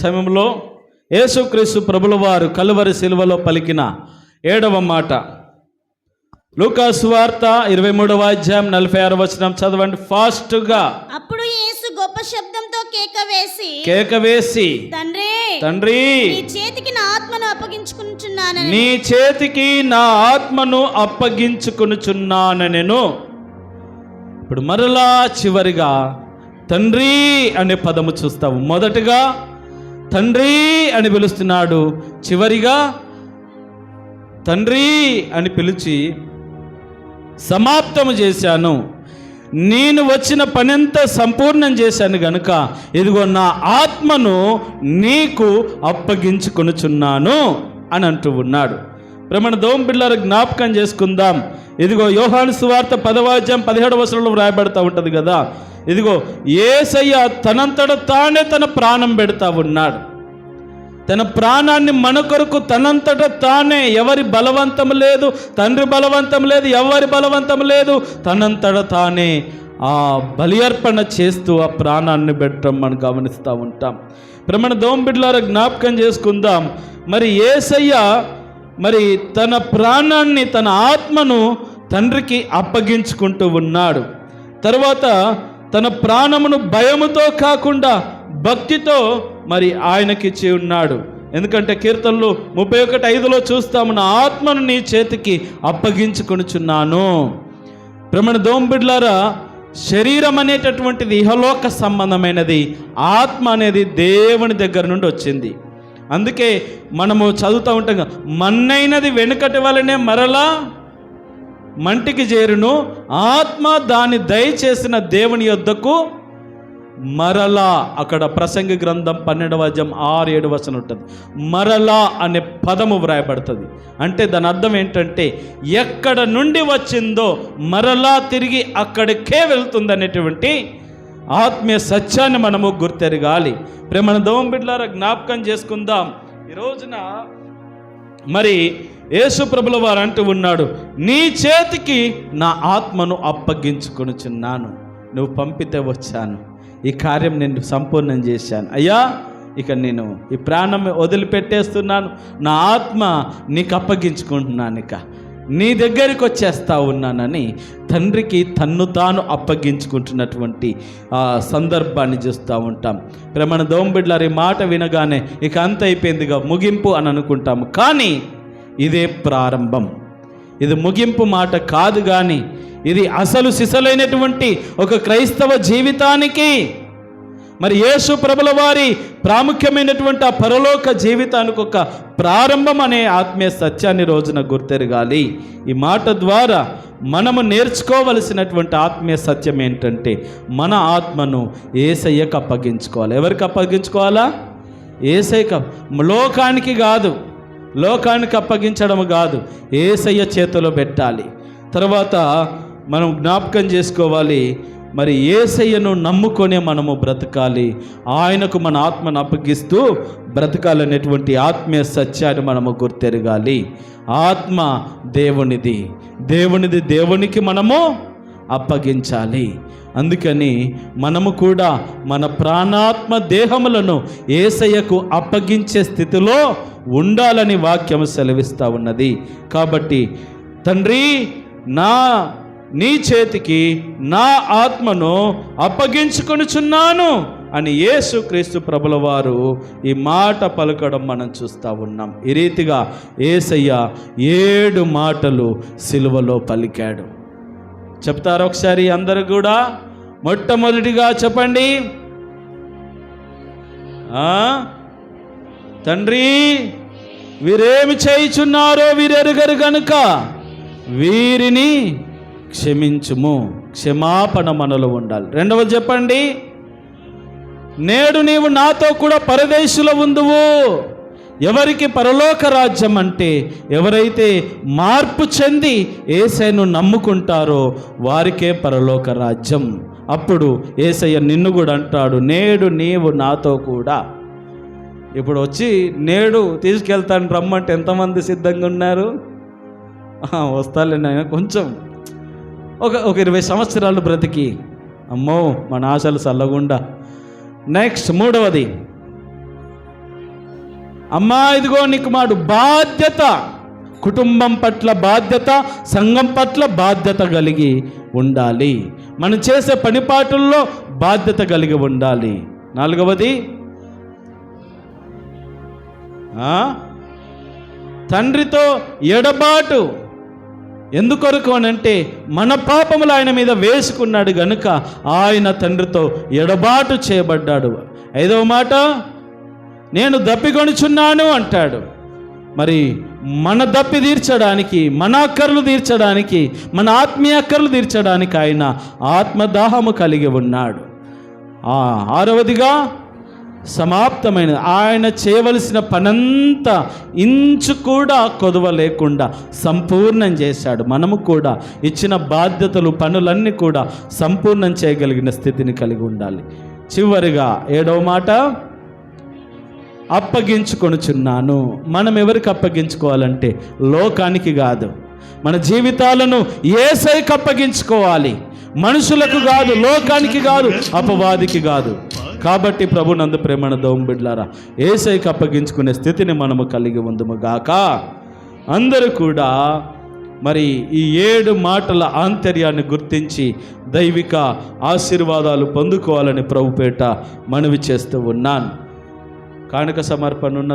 సమయంలో యేసుక్రీస్తు ప్రభుల వారు కలువరి శిలువలో పలికిన ఏడవ మాట. లూకాసు వార్త ఇరవై మూడవ అధ్యాయం నలభై ఆరు వచనం చదవండి. ఫాస్ట్గా అప్పుడు యేసు గొప్ప శబ్దంతో కేక వేసి కేక వేసి తండ్రి తండ్రి నీ చేతికి నా ఆత్మను అప్పగించుకుంటున్నానని నీ చేతికి నా ఆత్మను అప్పగించుకొనుచున్నాను నేను ఇప్పుడు మరలా చివరిగా తండ్రి అనే పదము చూస్తాము. మొదటగా తండ్రి అని పిలుస్తున్నాడు. చివరిగా తండ్రి అని పిలిచి సమాప్తము చేశాను. నేను వచ్చిన పనంతా సంపూర్ణం చేశాను గనుక ఇదిగో నా ఆత్మను నీకు అప్పగించుకొనుచున్నాను అని అంటూ ఉన్నాడు. ప్రమాణ దోమ జ్ఞాపకం చేసుకుందాం. ఇదిగో యోహాను సువార్త పదవాజ్యం పదిహేడు వసరంలో వ్రాయబడతా ఉంటుంది కదా. ఇదిగో ఏసయ్య తనంతట తానే తన ప్రాణం పెడతా ఉన్నాడు. తన ప్రాణాన్ని మన కొరకు తనంతట తానే ఎవరి బలవంతం లేదు తండ్రి బలవంతం లేదు ఎవరి బలవంతం లేదు తనంతట తానే ఆ బలియర్పణ చేస్తూ ఆ ప్రాణాన్ని పెట్టడం మనం గమనిస్తూ ఉంటాం. ప్రమాణ దోంబిడ్లార జ్ఞాపకం చేసుకుందాం. మరి ఏసయ్య మరి తన ప్రాణాన్ని తన ఆత్మను తండ్రికి అప్పగించుకుంటూ ఉన్నాడు. తర్వాత తన ప్రాణమును భయముతో కాకుండా భక్తితో మరి ఆయనకిచ్చి ఉన్నాడు. ఎందుకంటే కీర్తనలు ముప్పై ఒకటి ఐదులో చూస్తాము నా ఆత్మను నీ చేతికి అప్పగించుకొనుచున్నాను. ప్రమణ దోంబిడ్లారా శరీరం అనేటటువంటిది ఇహలోక సంబంధమైనది ఆత్మ అనేది దేవుని దగ్గర నుండి వచ్చింది. అందుకే మనము చదువుతూ ఉంటాం మన్నైనది వెనుకటి వలనే మరలా మంటికి చేరును. ఆత్మ దాని దయచేసిన దేవుని యొద్దకు మరలా అక్కడ ప్రసంగ గ్రంథం పన్నెండవ అధ్యాయం ఆరు ఏడు వచనం ఉంటుంది. మరలా అనే పదము వ్రాయబడుతుంది. అంటే దాని అర్థం ఏంటంటే ఎక్కడ నుండి వచ్చిందో మరలా తిరిగి అక్కడికే వెళ్తుంది అనేటువంటి ఆత్మీయ సత్యాన్ని మనము గుర్తెరగాలి. ప్రేమ దోమ బిడ్లారా జ్ఞాపకం చేసుకుందాం. ఈ రోజున మరి యేసు ప్రభుల వారు అంటూ ఉన్నాడు నీ చేతికి నా ఆత్మను అప్పగించుకొనుచున్నాను నువ్వు పంపితే వచ్చాను. ఈ కార్యం నేను సంపూర్ణం చేశాను. అయ్యా ఇక నేను ఈ ప్రాణం వదిలిపెట్టేస్తున్నాను. నా ఆత్మ నీకు అప్పగించుకుంటున్నాను ఇక. నీ దగ్గరికి వచ్చేస్తా ఉన్నానని తండ్రికి తన్ను తాను అప్పగించుకుంటున్నటువంటి ఆ సందర్భాన్ని చూస్తూ ఉంటాం. ప్రమణ దోంబిడ్లారి మాట వినగానే ఇక అంత అయిపోయిందిగా ముగింపు అని అనుకుంటాము. కానీ ఇదే ప్రారంభం. ఇది ముగింపు మాట కాదు కానీ ఇది అసలు సిసలైనటువంటి ఒక క్రైస్తవ జీవితానికి. మరి యేసు ప్రభుల వారి ప్రాముఖ్యమైనటువంటి ఆ పరలోక జీవితానికి ఒక ప్రారంభం అనే ఆత్మీయ సత్యాన్ని రోజున గుర్తెరగాలి. ఈ మాట ద్వారా మనము నేర్చుకోవలసినటువంటి ఆత్మీయ సత్యం ఏంటంటే మన ఆత్మను ఏసయ్యకు అప్పగించుకోవాలి. ఎవరికి అప్పగించుకోవాలా? ఏసైక లోకానికి కాదు. లోకానికి అప్పగించడం కాదు ఏసయ్య చేతిలో పెట్టాలి. తర్వాత మనం జ్ఞాపకం చేసుకోవాలి మరి ఏసయ్యను నమ్ముకొనే మనము బ్రతకాలి. ఆయనకు మన ఆత్మను అప్పగిస్తూ బ్రతకాలనేటువంటి ఆత్మీయ సత్యాన్ని మనము గుర్తెరగాలి. ఆత్మ దేవునిది దేవునిది దేవునికి మనము అప్పగించాలి. అందుకని మనము కూడా మన ప్రాణాత్మ దేహములను ఏసయ్యకు అప్పగించే స్థితిలో ఉండాలని వాక్యం సెలవిస్తూ ఉన్నది. కాబట్టి తండ్రి నా నీ చేతికి నా ఆత్మను అప్పగించుకొనుచున్నాను అని యేసు క్రీస్తు ప్రభుల వారు ఈ మాట పలకడం మనం చూస్తూ ఉన్నాం. ఈ రీతిగా ఏసయ్య ఏడు మాటలు సిలువలో పలికాడు. చెప్తారు ఒకసారి అందరూ కూడా? మొట్టమొదటిగా చెప్పండి. ఆ? తండ్రి వీరేమి చేయుచున్నారో వీరెరుగరు గనుక వీరిని క్షమించుము క్షమాపణ మనలో ఉండాలి. రెండవది చెప్పండి నేడు నీవు నాతో కూడా పరదేశులో ఉందువు. ఎవరికి పరలోక రాజ్యం అంటే ఎవరైతే మార్పు చెంది ఏసైను నమ్ముకుంటారో వారికే పరలోక రాజ్యం. అప్పుడు ఏసయ్య నిన్ను కూడా అంటాడు నేడు నీవు నాతో కూడా ఇప్పుడు వచ్చి నేడు తీసుకెళ్తాను రమ్మంటే ఎంతమంది సిద్ధంగా ఉన్నారు? వస్తాలేండి వస్తాలే కొంచెం. ఒక ఒక ఇరవై సంవత్సరాలు బ్రతికి. అమ్మో మన ఆశలు చల్లగుండా. నెక్స్ట్ మూడవది. అమ్మా ఇదిగో నీకు మాడు బాధ్యత. కుటుంబం పట్ల బాధ్యత సంఘం పట్ల బాధ్యత కలిగి ఉండాలి. మనం చేసే పనిపాటుల్లో బాధ్యత కలిగి ఉండాలి. నాలుగవది తండ్రితో ఎడబాటు ఎందుకొరకు అని అంటే మన పాపములు ఆయన మీద వేసుకున్నాడు గనుక ఆయన తండ్రితో ఎడబాటు చేయబడ్డాడు. ఐదవ మాట నేను దప్పిగొనుచున్నాను అంటాడు. మరి మన దప్పి తీర్చడానికి మన అక్కర్లు తీర్చడానికి మన ఆత్మీయ అక్కర్లు తీర్చడానికి ఆయన ఆత్మదాహము కలిగి ఉన్నాడు. ఆరవదిగా సమాప్తమైనది ఆయన చేయవలసిన పనంతా ఇంచు కూడా కొదవ లేకుండా సంపూర్ణం చేశాడు. మనము కూడా ఇచ్చిన బాధ్యతలు పనులన్నీ కూడా సంపూర్ణం చేయగలిగిన స్థితిని కలిగి ఉండాలి. చివరిగా ఏడవ మాట అప్పగించుకొనుచున్నాను. మనం ఎవరికి అప్పగించుకోవాలంటే లోకానికి కాదు. మన జీవితాలను ఏసైకి అప్పగించుకోవాలి. మనుషులకు కాదు లోకానికి కాదు అపవాదికి కాదు. కాబట్టి ప్రభు నందు ప్రేమణ దోంబిడ్లారా ఏసైకి అప్పగించుకునే స్థితిని మనము కలిగి ఉందము గాక. అందరూ కూడా మరి ఈ ఏడు మాటల ఆంతర్యాన్ని గుర్తించి దైవిక ఆశీర్వాదాలు పొందుకోవాలని ప్రభుపేట మనవి చేస్తూ ఉన్నాను. కానుక సమర్పణ ఉన్న